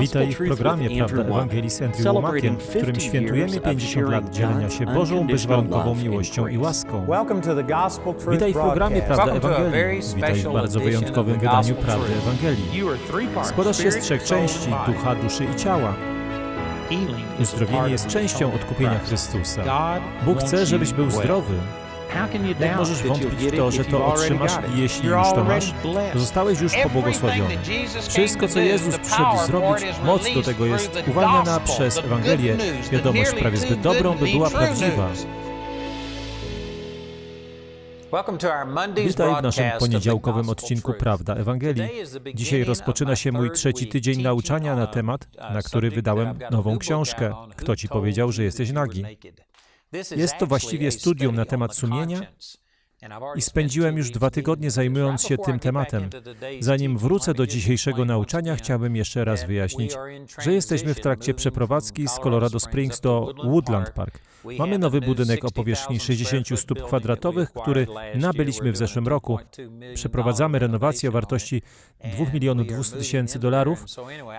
Witaj w programie Prawda Ewangelii z Andrew Womakiem, w którym świętujemy 50 lat dzielenia się Bożą bezwarunkową miłością i łaską. Witaj w programie Prawda Ewangelii. Witaj w bardzo wyjątkowym wydaniu Prawdy Ewangelii. Składa się z trzech części, ducha, duszy i ciała. Uzdrowienie jest częścią odkupienia Chrystusa. Bóg chce, żebyś był zdrowy. Jak możesz wątpić w to, że to otrzymasz, jeśli już to masz? Zostałeś już pobłogosławiony. Wszystko, co Jezus przyszedł zrobić, moc do tego jest uwalniana przez Ewangelię, wiadomość prawie zbyt dobrą, by była prawdziwa. Witaj w naszym poniedziałkowym odcinku Prawda Ewangelii. Dzisiaj rozpoczyna się mój trzeci tydzień nauczania na temat, na który wydałem nową książkę. Kto ci powiedział, że jesteś nagi? Jest to właściwie studium na temat sumienia i spędziłem już dwa tygodnie zajmując się tym tematem. Zanim wrócę do dzisiejszego nauczania, chciałbym jeszcze raz wyjaśnić, że jesteśmy w trakcie przeprowadzki z Colorado Springs do Woodland Park. Mamy nowy budynek o powierzchni 60 stóp kwadratowych, który nabyliśmy w zeszłym roku. Przeprowadzamy renowację o wartości 2 milionów 200 tysięcy dolarów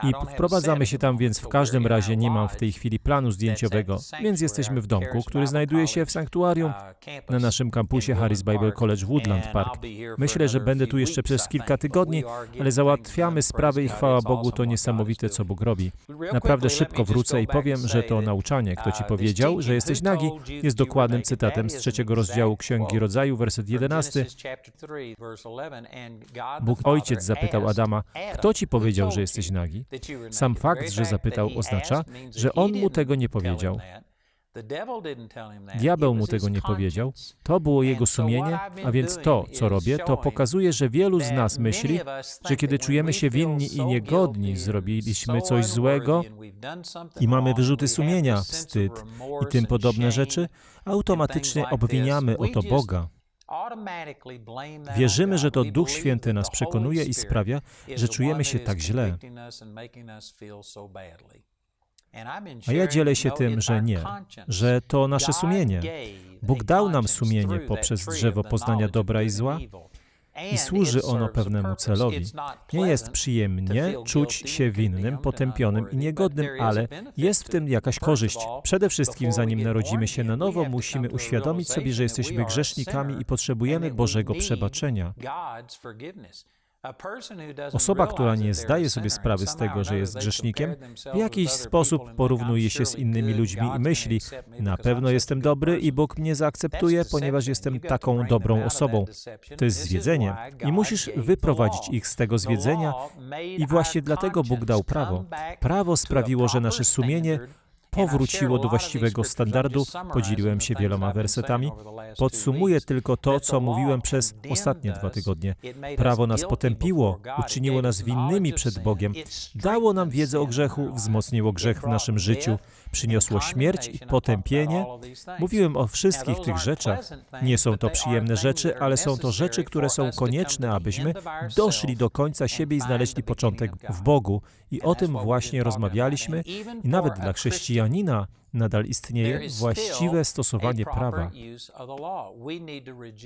i wprowadzamy się tam, więc w każdym razie nie mam w tej chwili planu zdjęciowego, więc jesteśmy w domku, który znajduje się w sanktuarium na naszym kampusie Harris Bible College Woodland Park. Myślę, że będę tu jeszcze przez kilka tygodni, ale załatwiamy sprawy i chwała Bogu, to niesamowite, co Bóg robi. Naprawdę szybko wrócę i powiem, że to nauczanie, kto ci powiedział, że jesteś nagi, jest dokładnym cytatem z trzeciego rozdziału Księgi Rodzaju, werset 11. Bóg Ojciec zapytał Adama, kto ci powiedział, że jesteś nagi? Sam fakt, że zapytał, oznacza, że on mu tego nie powiedział. Diabeł mu tego nie powiedział. To było jego sumienie, a więc to, co robię, to pokazuje, że wielu z nas myśli, że kiedy czujemy się winni i niegodni, zrobiliśmy coś złego i mamy wyrzuty sumienia, wstyd i tym podobne rzeczy, automatycznie obwiniamy o to Boga. Wierzymy, że to Duch Święty nas przekonuje i sprawia, że czujemy się tak źle. A ja dzielę się tym, że nie, że to nasze sumienie. Bóg dał nam sumienie poprzez drzewo poznania dobra i zła i służy ono pewnemu celowi. Nie jest przyjemnie czuć się winnym, potępionym i niegodnym, ale jest w tym jakaś korzyść. Przede wszystkim, zanim narodzimy się na nowo, musimy uświadomić sobie, że jesteśmy grzesznikami i potrzebujemy Bożego przebaczenia. Osoba, która nie zdaje sobie sprawy z tego, że jest grzesznikiem, w jakiś sposób porównuje się z innymi ludźmi i myśli, na pewno jestem dobry i Bóg mnie zaakceptuje, ponieważ jestem taką dobrą osobą. To jest zwiedzenie. i musisz wyprowadzić ich z tego zwiedzenia. i właśnie dlatego Bóg dał prawo. Prawo sprawiło, że nasze sumienie powróciło do właściwego standardu. Podzieliłem się wieloma wersetami. Podsumuję tylko to, co mówiłem przez ostatnie dwa tygodnie. Prawo nas potępiło, uczyniło nas winnymi przed Bogiem, dało nam wiedzę o grzechu, wzmocniło grzech w naszym życiu, przyniosło śmierć i potępienie. Mówiłem o wszystkich tych rzeczach. Nie są to przyjemne rzeczy, ale są to rzeczy, które są konieczne, abyśmy doszli do końca siebie i znaleźli początek w Bogu. I o tym właśnie rozmawialiśmy. I nawet dla chrześcijanina nadal istnieje właściwe stosowanie prawa.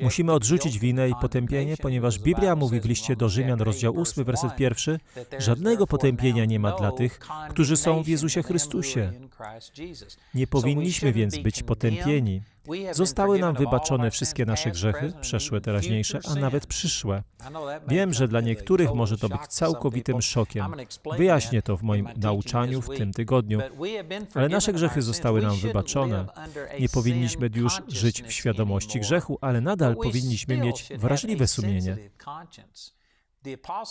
Musimy odrzucić winę i potępienie, ponieważ Biblia mówi w liście do Rzymian, rozdział 8, werset 1, żadnego potępienia nie ma dla tych, którzy są w Jezusie Chrystusie. Nie powinniśmy więc być potępieni. Zostały nam wybaczone wszystkie nasze grzechy, przeszłe, teraźniejsze, a nawet przyszłe. Wiem, że dla niektórych może to być całkowitym szokiem. Wyjaśnię to w moim nauczaniu w tym tygodniu. Ale nasze grzechy zostały nam wybaczone. Nie powinniśmy już żyć w świadomości grzechu, ale nadal powinniśmy mieć wrażliwe sumienie.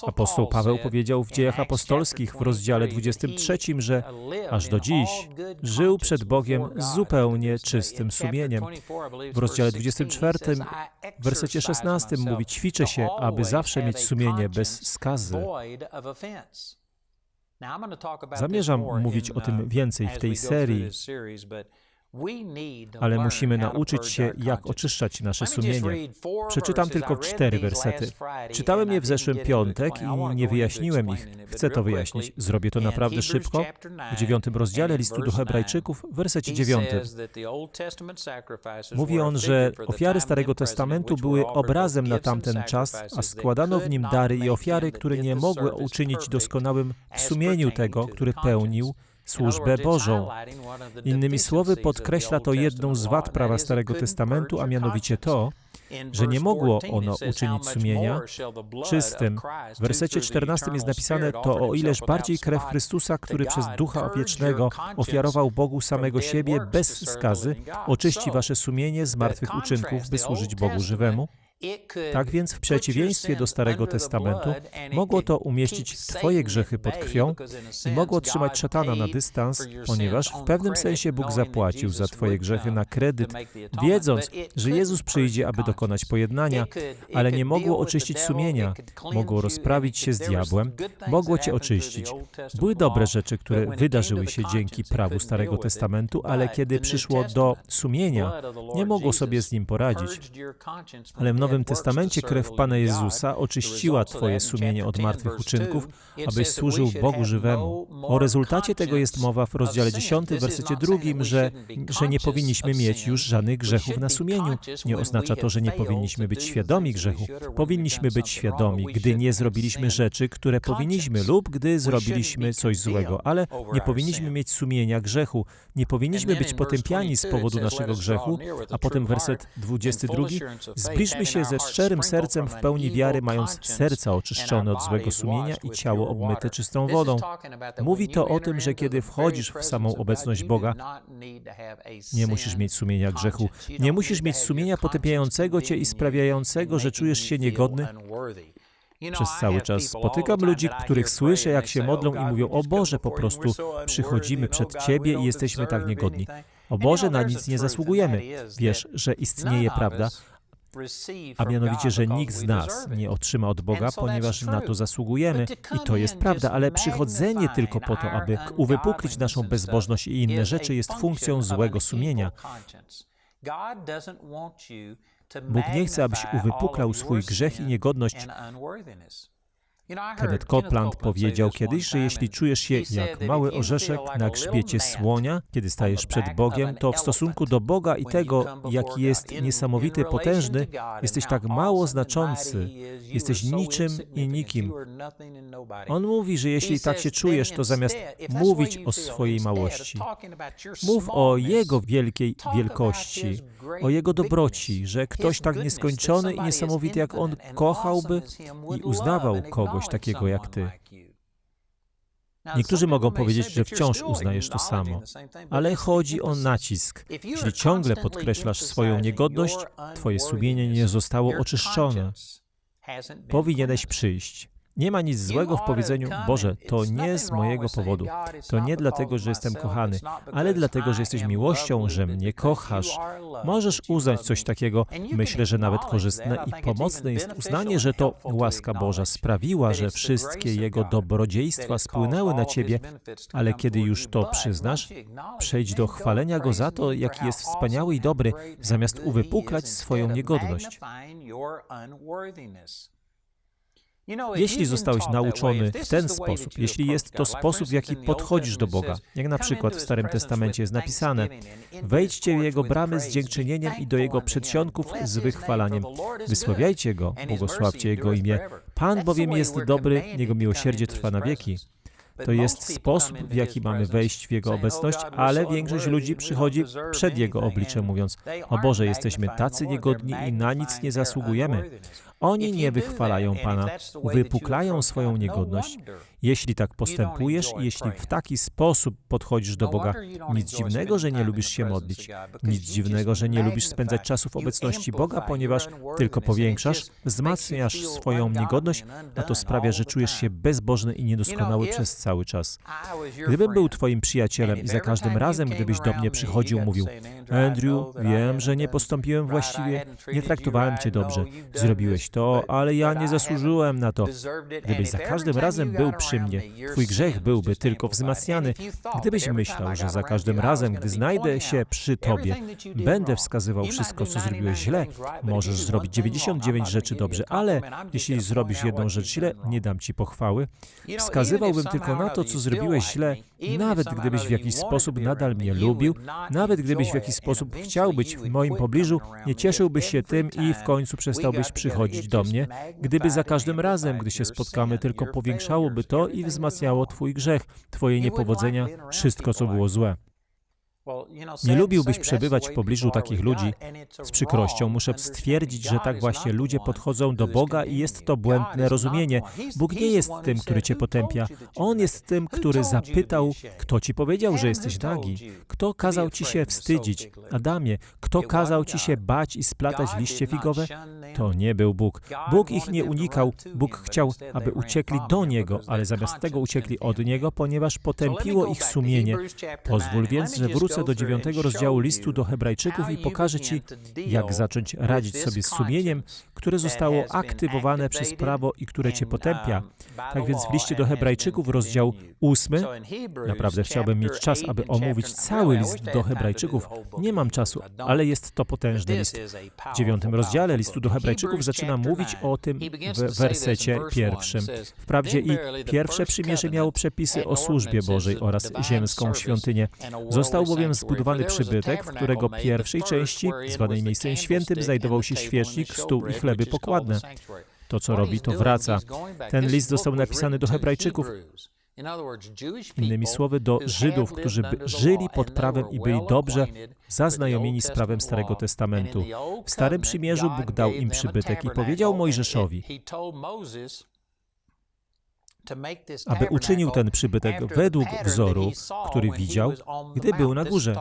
Apostoł Paweł powiedział w dziejach apostolskich w rozdziale 23, że aż do dziś żył przed Bogiem zupełnie czystym sumieniem. W rozdziale 24, w wersecie 16 mówi: Ćwiczę się, aby zawsze mieć sumienie bez skazy. Zamierzam mówić o tym więcej w tej serii, ale musimy nauczyć się, jak oczyszczać nasze sumienie. Przeczytam tylko cztery wersety. Czytałem je w zeszłym piątek i nie wyjaśniłem ich. Chcę to wyjaśnić. Zrobię to naprawdę szybko. W dziewiątym rozdziale listu do Hebrajczyków, w wersecie dziewiątym. Mówi on, że ofiary Starego Testamentu były obrazem na tamten czas, a składano w nim dary i ofiary, które nie mogły uczynić doskonałym w sumieniu tego, który pełnił służbę Bożą. Innymi słowy, podkreśla to jedną z wad prawa Starego Testamentu, a mianowicie to, że nie mogło ono uczynić sumienia czystym. W wersecie 14 jest napisane to, o ileż bardziej krew Chrystusa, który przez Ducha Wiecznego ofiarował Bogu samego siebie bez skazy, oczyści wasze sumienie z martwych uczynków, by służyć Bogu żywemu. Tak więc w przeciwieństwie do Starego Testamentu mogło to umieścić Twoje grzechy pod krwią i mogło trzymać szatana na dystans, ponieważ w pewnym sensie Bóg zapłacił za Twoje grzechy na kredyt, wiedząc, że Jezus przyjdzie, aby dokonać pojednania, ale nie mogło oczyścić sumienia, mogło rozprawić się z diabłem, mogło Cię oczyścić. Były dobre rzeczy, które wydarzyły się dzięki prawu Starego Testamentu, ale kiedy przyszło do sumienia, nie mogło sobie z nim poradzić. Ale w Nowym Testamencie krew Pana Jezusa oczyściła Twoje sumienie od martwych uczynków, abyś służył Bogu żywemu. O rezultacie tego jest mowa w rozdziale 10, wersecie drugim, że, że nie powinniśmy mieć już żadnych grzechów na sumieniu. Nie oznacza to, że nie powinniśmy być świadomi grzechu. Powinniśmy być świadomi, gdy nie zrobiliśmy rzeczy, które powinniśmy, lub gdy zrobiliśmy coś złego, ale nie powinniśmy mieć sumienia grzechu. Nie powinniśmy być potępiani z powodu naszego grzechu, a potem werset 22. Zbliżmy się ze szczerym sercem w pełni wiary, mając serca oczyszczone od złego sumienia i ciało obmyte czystą wodą. Mówi to o tym, że kiedy wchodzisz w samą obecność Boga, nie musisz mieć sumienia grzechu, nie musisz mieć sumienia potępiającego cię i sprawiającego, że czujesz się niegodny. Przez cały czas spotykam ludzi, których słyszę, jak się modlą i mówią: O Boże, po prostu przychodzimy przed Ciebie i jesteśmy tak niegodni. O Boże, na nic nie zasługujemy. Wiesz, że istnieje prawda, a mianowicie, że nikt z nas nie otrzyma od Boga, ponieważ na to zasługujemy. I to jest prawda, ale przychodzenie tylko po to, aby uwypuklić naszą bezbożność i inne rzeczy, jest funkcją złego sumienia. Bóg nie chce, abyś uwypuklał swój grzech i niegodność. Kenneth Copeland powiedział kiedyś, że jeśli czujesz się jak mały orzeszek na grzbiecie słonia, kiedy stajesz przed Bogiem, to w stosunku do Boga i tego, jaki jest niesamowity, potężny, jesteś tak mało znaczący, jesteś niczym i nikim. On mówi, że jeśli tak się czujesz, to zamiast mówić o swojej małości, mów o Jego wielkiej wielkości, o Jego dobroci, że ktoś tak nieskończony i niesamowity jak On kochałby i uznawał kogoś takiego jak Ty. Niektórzy mogą powiedzieć, że wciąż uznajesz to samo, ale chodzi o nacisk. Jeśli ciągle podkreślasz swoją niegodność, Twoje sumienie nie zostało oczyszczone. Powinieneś przyjść. Nie ma nic złego w powiedzeniu, Boże, to nie z mojego powodu. To nie dlatego, że jestem kochany, ale dlatego, że jesteś miłością, że mnie kochasz. Możesz uznać coś takiego. Myślę, że nawet korzystne i pomocne jest uznanie, że to łaska Boża sprawiła, że wszystkie Jego dobrodziejstwa spłynęły na Ciebie, ale kiedy już to przyznasz, przejdź do chwalenia Go za to, jaki jest wspaniały i dobry, zamiast uwypuklać swoją niegodność. Jeśli zostałeś nauczony w ten sposób, jeśli jest to sposób, w jaki podchodzisz do Boga, jak na przykład w Starym Testamencie jest napisane, wejdźcie w Jego bramy z dziękczynieniem i do Jego przedsionków z wychwalaniem. Wysławiajcie Go, błogosławcie Jego imię. Pan bowiem jest dobry, Jego miłosierdzie trwa na wieki. To jest sposób, w jaki mamy wejść w Jego obecność, ale większość ludzi przychodzi przed Jego obliczem, mówiąc: O Boże, jesteśmy tacy niegodni i na nic nie zasługujemy. Oni nie wychwalają Pana, wypuklają swoją niegodność. Jeśli tak postępujesz i jeśli w taki sposób podchodzisz do Boga, nic dziwnego, że nie lubisz się modlić. Nic dziwnego, że nie lubisz spędzać czasu w obecności Boga, ponieważ tylko powiększasz, wzmacniasz swoją niegodność, a to sprawia, że czujesz się bezbożny i niedoskonały przez cały czas. Gdybym był Twoim przyjacielem i za każdym razem, gdybyś do mnie przychodził, mówił, Andrew, wiem, że nie postąpiłem właściwie, nie traktowałem cię dobrze. Zrobiłeś to, ale ja nie zasłużyłem na to. Gdybyś za każdym razem był przy mnie, twój grzech byłby tylko wzmacniany. Gdybyś myślał, że za każdym razem, gdy znajdę się przy tobie, będę wskazywał wszystko, co zrobiłeś źle, możesz zrobić 99 rzeczy dobrze, ale jeśli zrobisz jedną rzecz źle, nie dam ci pochwały. Wskazywałbym tylko na to, co zrobiłeś źle, nawet gdybyś w jakiś sposób nadal mnie lubił, nawet gdybyś w jakiś sposób chciał być w moim pobliżu, nie cieszyłbyś się tym i w końcu przestałbyś przychodzić do mnie, gdyby za każdym razem, gdy się spotkamy, tylko powiększałoby to i wzmacniało Twój grzech, Twoje niepowodzenia, wszystko, co było złe. Nie lubiłbyś przebywać w pobliżu takich ludzi. Z przykrością muszę stwierdzić, że tak właśnie ludzie podchodzą do Boga i jest to błędne rozumienie. Bóg nie jest tym, który cię potępia. On jest tym, który zapytał, kto ci powiedział, że jesteś nagi. Kto kazał ci się wstydzić? Adamie, kto kazał ci się bać i splatać liście figowe? To nie był Bóg. Bóg ich nie unikał. Bóg chciał, aby uciekli do Niego, ale zamiast tego uciekli od Niego, ponieważ potępiło ich sumienie. Pozwól więc, że wrócę do dziewiątego rozdziału listu do Hebrajczyków i pokażę Ci, jak zacząć radzić sobie z sumieniem, które zostało aktywowane przez prawo i które Cię potępia. Tak więc w liście do Hebrajczyków, rozdział ósmy, naprawdę chciałbym mieć czas, aby omówić cały list do Hebrajczyków. Nie mam czasu, ale jest to potężny list. W dziewiątym rozdziale listu do Hebrajczyków zaczyna mówić o tym w wersecie pierwszym. Wprawdzie i pierwsze przymierze miało przepisy o służbie Bożej oraz ziemską świątynię. Został bowiem zbudowany przybytek, w którego pierwszej części, zwanej miejscem świętym, znajdował się świecznik, stół i chleby pokładne. To, co robi, to wraca. Ten list został napisany do Hebrajczyków, innymi słowy do Żydów, którzy żyli pod prawem i byli dobrze zaznajomieni z prawem Starego Testamentu. W Starym Przymierzu Bóg dał im przybytek i powiedział Mojżeszowi, aby uczynił ten przybytek według wzoru, który widział, gdy był na górze.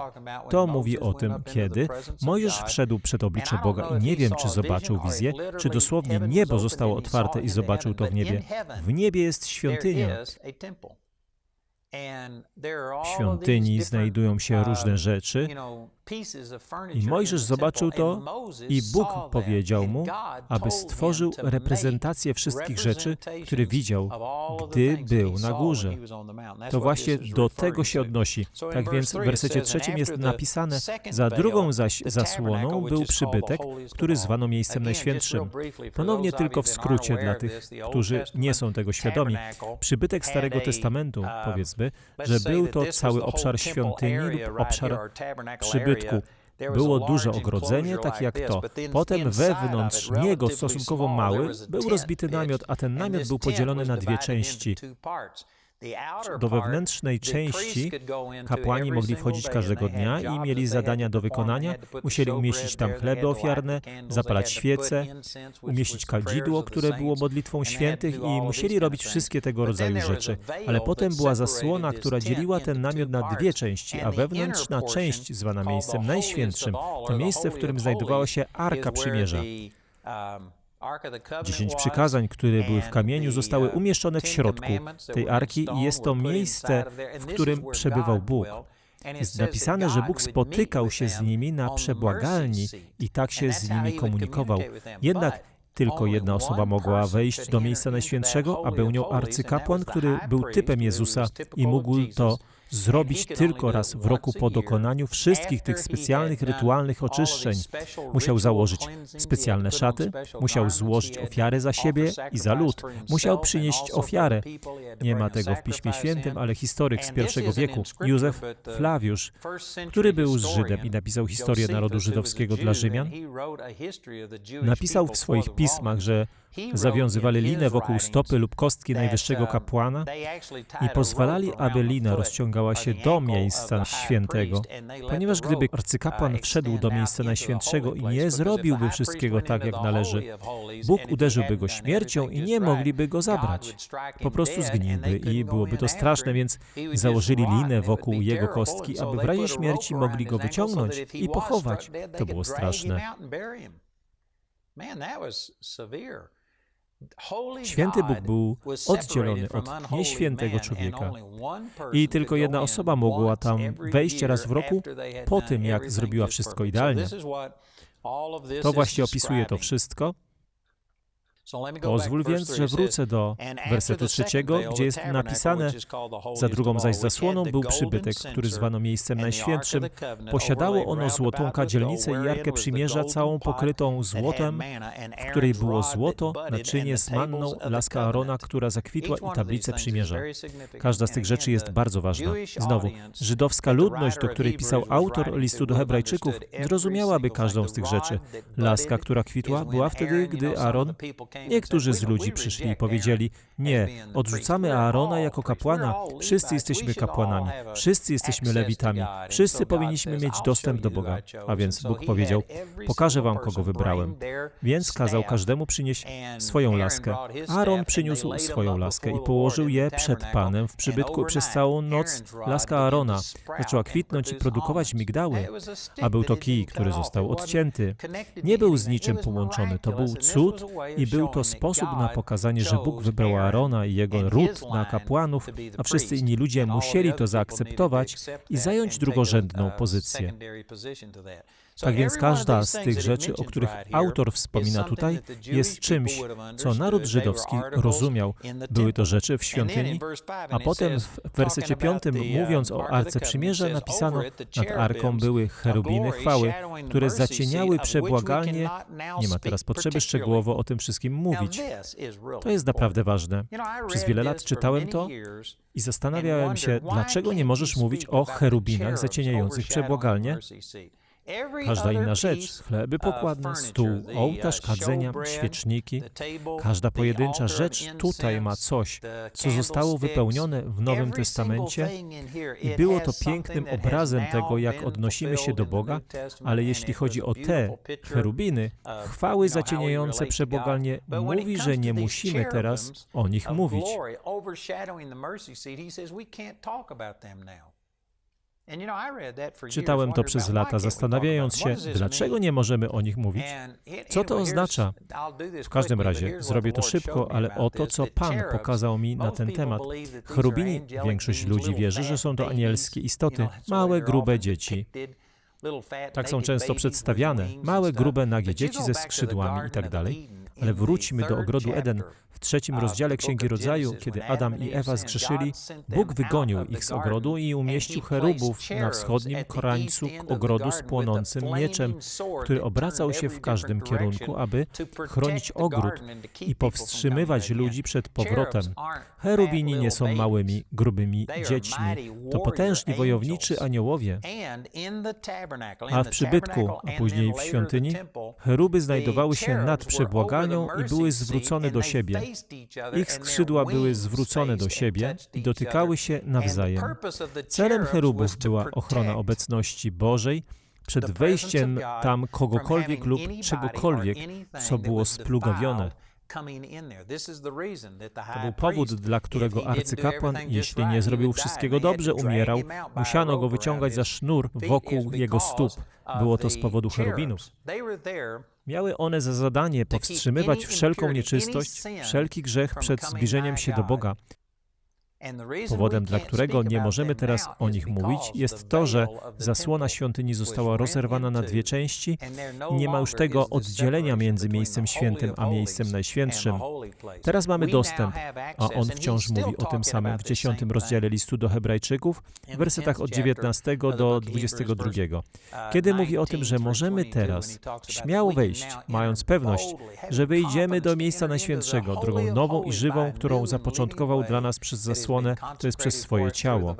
To mówi o tym, kiedy Mojżesz wszedł przed oblicze Boga i nie wiem, czy zobaczył wizję, czy dosłownie niebo zostało otwarte i zobaczył to w niebie. W niebie jest świątynia. W świątyni znajdują się różne rzeczy i Mojżesz zobaczył to i Bóg powiedział mu, aby stworzył reprezentację wszystkich rzeczy, które widział, gdy był na górze. To właśnie do tego się odnosi. Tak więc w wersecie trzecim jest napisane, za drugą zaś zasłoną był przybytek, który zwano miejscem najświętszym. Ponownie tylko w skrócie dla tych, którzy nie są tego świadomi. Przybytek Starego Testamentu, powiedzmy, że był to cały obszar świątyni lub obszar przybytku było duże ogrodzenie, takie jak to. Potem wewnątrz niego, stosunkowo mały, był rozbity namiot, a ten namiot był podzielony na dwie części. Do wewnętrznej części kapłani mogli wchodzić każdego dnia i mieli zadania do wykonania. Musieli umieścić tam chleby ofiarne, zapalać świece, umieścić kadzidło, które było modlitwą świętych i musieli robić wszystkie tego rodzaju rzeczy. Ale potem była zasłona, która dzieliła ten namiot na dwie części, a wewnętrzna część, zwana miejscem najświętszym, to miejsce, w którym znajdowała się Arka Przymierza. Dziesięć przykazań, które były w kamieniu, zostały umieszczone w środku tej arki i jest to miejsce, w którym przebywał Bóg. Jest napisane, że Bóg spotykał się z nimi na przebłagalni i tak się z nimi komunikował. Jednak tylko jedna osoba mogła wejść do miejsca Najświętszego, a był nią arcykapłan, który był typem Jezusa i mógł to zrobić tylko raz w roku po dokonaniu wszystkich tych specjalnych rytualnych oczyszczeń. Musiał założyć specjalne szaty, musiał złożyć ofiarę za siebie i za lud, musiał przynieść ofiarę. Nie ma tego w Piśmie Świętym, ale historyk z pierwszego wieku, Józef Flawiusz, który był z Żydem i napisał historię narodu żydowskiego dla Rzymian, napisał w swoich pismach, że zawiązywali linę wokół stopy lub kostki najwyższego kapłana i pozwalali, aby lina rozciągała się do miejsca świętego, ponieważ gdyby arcykapłan wszedł do miejsca najświętszego i nie zrobiłby wszystkiego tak, jak należy, Bóg uderzyłby go śmiercią i nie mogliby go zabrać. Po prostu zgniłby i byłoby to straszne, więc założyli linę wokół jego kostki, aby w razie śmierci mogli go wyciągnąć i pochować. To było straszne. Man, that was severe. Święty Bóg był oddzielony od nieświętego człowieka. I tylko jedna osoba mogła tam wejść raz w roku po tym, jak zrobiła wszystko idealnie. To właśnie opisuje to wszystko. Pozwól więc, że wrócę do wersetu trzeciego, gdzie jest napisane, za drugą zaś zasłoną był przybytek, który zwano miejscem najświętszym. Posiadało ono złotą kadzielnicę i jarkę przymierza całą pokrytą złotem, w której było złoto, naczynie z manną, laska Arona, która zakwitła i tablicę przymierza. Każda z tych rzeczy jest bardzo ważna. Znowu, żydowska ludność, do której pisał autor listu do Hebrajczyków, zrozumiałaby każdą z tych rzeczy. Laska, która kwitła, była wtedy, gdy Aaron Niektórzy z ludzi przyszli i powiedzieli: Nie, odrzucamy Aarona jako kapłana. Wszyscy jesteśmy kapłanami, wszyscy jesteśmy lewitami, wszyscy powinniśmy mieć dostęp do Boga. A więc Bóg powiedział: Pokażę wam, kogo wybrałem. Więc kazał każdemu przynieść swoją laskę. Aaron przyniósł swoją laskę i położył je przed Panem w przybytku przez całą noc. Laska Aarona zaczęła kwitnąć i produkować migdały, a był to kij, który został odcięty. Nie był z niczym połączony, to był cud i był to sposób na pokazanie, że Bóg wybrał Aarona i jego ród na kapłanów, a wszyscy inni ludzie musieli to zaakceptować i zająć drugorzędną pozycję. Tak więc każda z tych rzeczy, o których autor wspomina tutaj, jest czymś, co naród żydowski rozumiał. Były to rzeczy w świątyni, a potem w wersecie piątym, mówiąc o Arce Przymierza, napisano, nad Arką były cherubiny chwały, które zacieniały przebłagalnie. Nie ma teraz potrzeby szczegółowo o tym wszystkim mówić. To jest naprawdę ważne. Przez wiele lat czytałem to i zastanawiałem się, dlaczego nie możesz mówić o cherubinach zacieniających przebłagalnie? Każda inna rzecz, chleby pokładne, stół, ołtarz, kadzenia, świeczniki, każda pojedyncza rzecz tutaj ma coś, co zostało wypełnione w Nowym Testamencie i było to pięknym obrazem tego, jak odnosimy się do Boga, ale jeśli chodzi o te cherubiny, chwały zacieniające przebogalnie, mówi, że nie musimy teraz o nich mówić. Czytałem to przez lata, zastanawiając się, dlaczego nie możemy o nich mówić. Co to oznacza? W każdym razie, zrobię to szybko, ale oto, co Pan pokazał mi na ten temat. Cherubini, większość ludzi wierzy, że są to anielskie istoty, małe, grube dzieci. Tak są często przedstawiane, małe, grube, nagie dzieci ze skrzydłami i tak dalej. Ale wróćmy do ogrodu Eden. W trzecim rozdziale Księgi Rodzaju, kiedy Adam i Ewa zgrzeszyli, Bóg wygonił ich z ogrodu i umieścił cherubów na wschodnim korańcu ogrodu z płonącym mieczem, który obracał się w każdym kierunku, aby chronić ogród i powstrzymywać ludzi przed powrotem. Cherubini nie są małymi, grubymi dziećmi. To potężni wojowniczy aniołowie. A w przybytku, a później w świątyni, cheruby znajdowały się nad przebłagalnią i były zwrócone do siebie. Ich skrzydła były zwrócone do siebie i dotykały się nawzajem. Celem cherubów była ochrona obecności Bożej przed wejściem tam kogokolwiek lub czegokolwiek, co było splugawione. To był powód, dla którego arcykapłan, jeśli nie zrobił wszystkiego dobrze, umierał. Musiano go wyciągać za sznur wokół jego stóp. Było to z powodu cherubinów. Miały one za zadanie powstrzymywać wszelką nieczystość, wszelki grzech przed zbliżeniem się do Boga. Powodem, dla którego nie możemy teraz o nich mówić, jest to, że zasłona świątyni została rozerwana na dwie części i nie ma już tego oddzielenia między miejscem świętym a miejscem najświętszym. Teraz mamy dostęp, a on wciąż mówi o tym samym w dziesiątym rozdziale listu do Hebrajczyków, w wersetach od 19 do 22. Kiedy mówi o tym, że możemy teraz śmiało wejść, mając pewność, że wyjdziemy do miejsca najświętszego, drogą nową i żywą, którą zapoczątkował dla nas przez zasłonę zasłonę, to jest przez swoje ciało.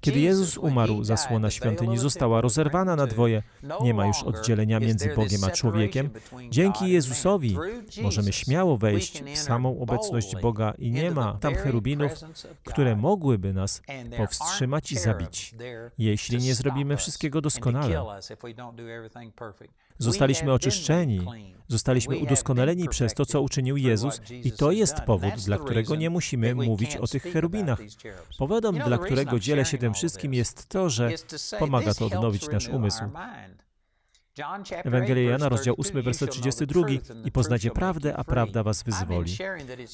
Kiedy Jezus umarł, zasłona świątyni została rozerwana na dwoje. Nie ma już oddzielenia między Bogiem a człowiekiem. Dzięki Jezusowi możemy śmiało wejść w samą obecność Boga i nie ma tam cherubinów, które mogłyby nas powstrzymać i zabić, jeśli nie zrobimy wszystkiego doskonale. Zostaliśmy oczyszczeni, zostaliśmy udoskonaleni przez to, co uczynił Jezus, i to jest powód, dla którego nie musimy mówić o tych cherubinach. Powodem, dla którego dzielę się tym wszystkim, jest to, że pomaga to odnowić nasz umysł. Ewangelia Jana, rozdział 8, werset 32 i poznacie prawdę, a prawda was wyzwoli.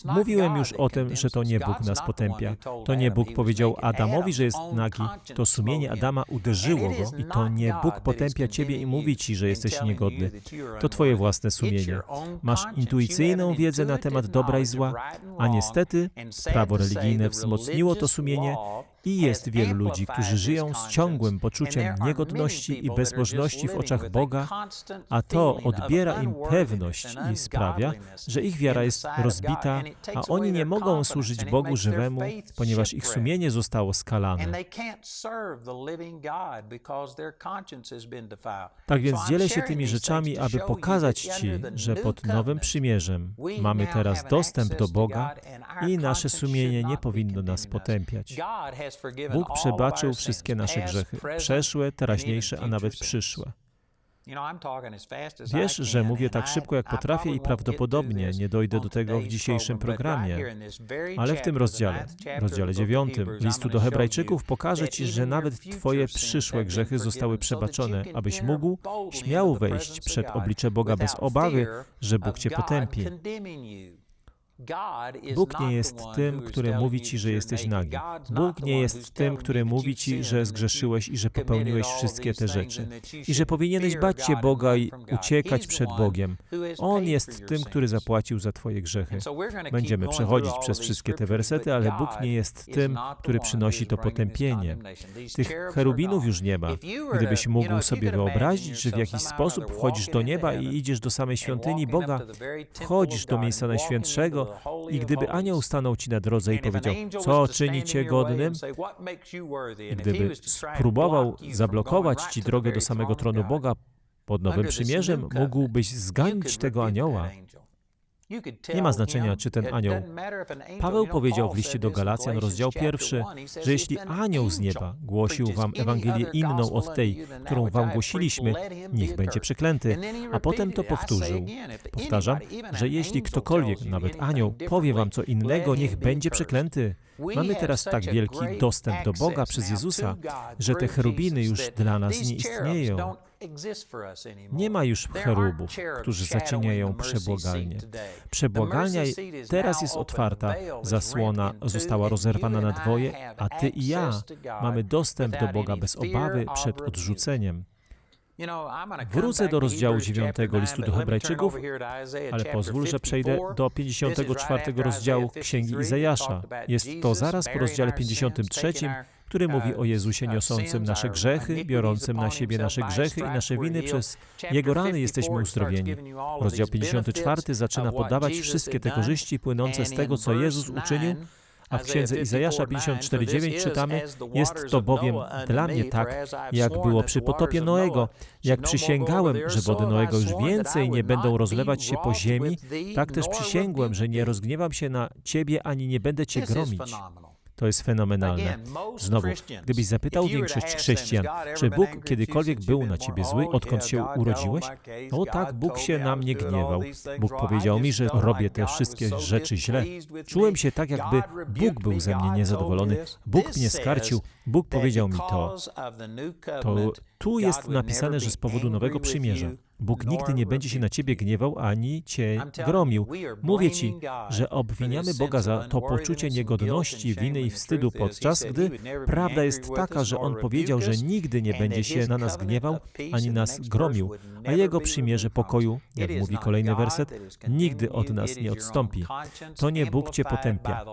Mówiłem już o tym, że to nie Bóg nas potępia. To nie Bóg powiedział Adamowi, że jest nagi. To sumienie Adama uderzyło go i to nie Bóg potępia ciebie i mówi ci, że jesteś niegodny. To twoje własne sumienie. Masz intuicyjną wiedzę na temat dobra i zła, a niestety prawo religijne wzmocniło to sumienie i jest wielu ludzi, którzy żyją z ciągłym poczuciem niegodności i bezbożności w oczach Boga, a to odbiera im pewność i sprawia, że ich wiara jest rozbita, a oni nie mogą służyć Bogu żywemu, ponieważ ich sumienie zostało skalane. Tak więc dzielę się tymi rzeczami, aby pokazać Ci, że pod Nowym Przymierzem mamy teraz dostęp do Boga i nasze sumienie nie powinno nas potępiać. Bóg przebaczył wszystkie nasze grzechy, przeszłe, teraźniejsze, a nawet przyszłe. Wiesz, że mówię tak szybko, jak potrafię i prawdopodobnie nie dojdę do tego w dzisiejszym programie, ale w tym rozdziale, rozdziale dziewiątym listu do Hebrajczyków pokażę Ci, że nawet Twoje przyszłe grzechy zostały przebaczone, abyś mógł śmiało wejść przed oblicze Boga bez obawy, że Bóg Cię potępi. Bóg nie jest tym, który mówi ci, że jesteś nagi. Bóg nie jest tym, który mówi ci, że zgrzeszyłeś i że popełniłeś wszystkie te rzeczy. I że powinieneś bać się Boga i uciekać przed Bogiem. On jest tym, który zapłacił za twoje grzechy. Będziemy przechodzić przez wszystkie te wersety, ale Bóg nie jest tym, który przynosi to potępienie. Tych cherubinów już nie ma. Gdybyś mógł sobie wyobrazić, że w jakiś sposób wchodzisz do nieba i idziesz do samej świątyni Boga, wchodzisz do miejsca Najświętszego, i gdyby anioł stanął ci na drodze i powiedział, co czyni cię godnym, gdyby spróbował zablokować ci drogę do samego tronu Boga pod Nowym Przymierzem, mógłbyś zganić tego anioła. Nie ma znaczenia, czy ten anioł. Paweł powiedział w liście do Galacjan, rozdział pierwszy, że jeśli anioł z nieba głosił wam Ewangelię inną od tej, którą wam głosiliśmy, niech będzie przeklęty. A potem to powtórzył. Powtarzam, że jeśli ktokolwiek, nawet anioł, powie wam co innego, niech będzie przeklęty. Mamy teraz tak wielki dostęp do Boga przez Jezusa, że te cherubiny już dla nas nie istnieją. Nie ma już cherubów, którzy zacieniają przebłagalnie. Przebłagalnia teraz jest otwarta, zasłona została rozerwana na dwoje, a ty i ja mamy dostęp do Boga bez obawy przed odrzuceniem. Wrócę do rozdziału 9 listu do Hebrajczyków, ale pozwól, że przejdę do 54 rozdziału Księgi Izajasza. Jest to zaraz po rozdziale 53, który mówi o Jezusie niosącym nasze grzechy, biorącym na siebie nasze grzechy i nasze winy. Przez Jego rany jesteśmy uzdrowieni. Rozdział 54 zaczyna podawać wszystkie te korzyści płynące z tego, co Jezus uczynił, a w księdze Izajasza 54:9 czytamy: Jest to bowiem dla mnie tak, jak było przy potopie Noego. Jak przysięgałem, że wody Noego już więcej nie będą rozlewać się po ziemi, tak też przysięgłem, że nie rozgniewam się na ciebie ani nie będę cię gromić. To jest fenomenalne. Znowu, gdybyś zapytał większość chrześcijan, czy Bóg kiedykolwiek był na ciebie zły, odkąd się urodziłeś? O tak, Bóg się na mnie gniewał. Bóg powiedział mi, że robię te wszystkie rzeczy źle. Czułem się tak, jakby Bóg był ze mnie niezadowolony. Bóg mnie skarcił. Bóg powiedział mi to. To tu jest napisane, że z powodu nowego przymierza Bóg nigdy nie będzie się na ciebie gniewał ani cię gromił. Mówię ci, że obwiniamy Boga za to poczucie niegodności, winy i wstydu, podczas gdy prawda jest taka, że On powiedział, że nigdy nie będzie się na nas gniewał ani nas gromił, a Jego przymierze pokoju, jak mówi kolejny werset, nigdy od nas nie odstąpi. To nie Bóg cię potępia.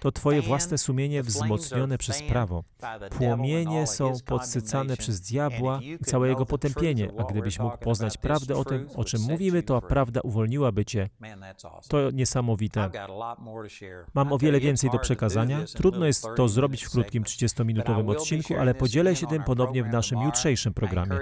To twoje własne sumienie wzmocnione przez prawo. Płomienie są podsycane przez diabła i całe jego potępienie, a gdybyś mógł poznać prawdę o tym, o czym mówimy, to prawda uwolniłaby cię. To niesamowite. Mam o wiele więcej do przekazania. Trudno jest to zrobić w krótkim 30-minutowym odcinku, ale podzielę się tym ponownie w naszym jutrzejszym programie.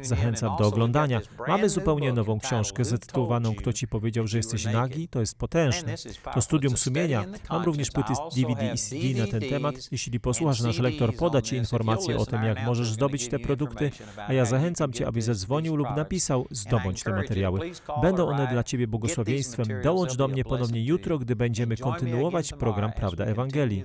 Zachęcam do oglądania. Mamy zupełnie nową książkę zatytułowaną Kto ci powiedział, że jesteś nagi? To jest potężne. To studium sumienia. Mam również płyty DVD i CD na ten temat. Jeśli posłuchasz, nasz lektor poda ci informacje o tym, jak możesz zdobyć te produkty, a ja zachęcam cię, abyś zadzwonił lub napisał, zdobądź te materiały. Będą one dla ciebie błogosławieństwem. Dołącz do mnie ponownie jutro, gdy będziemy kontynuować program Prawda Ewangelii.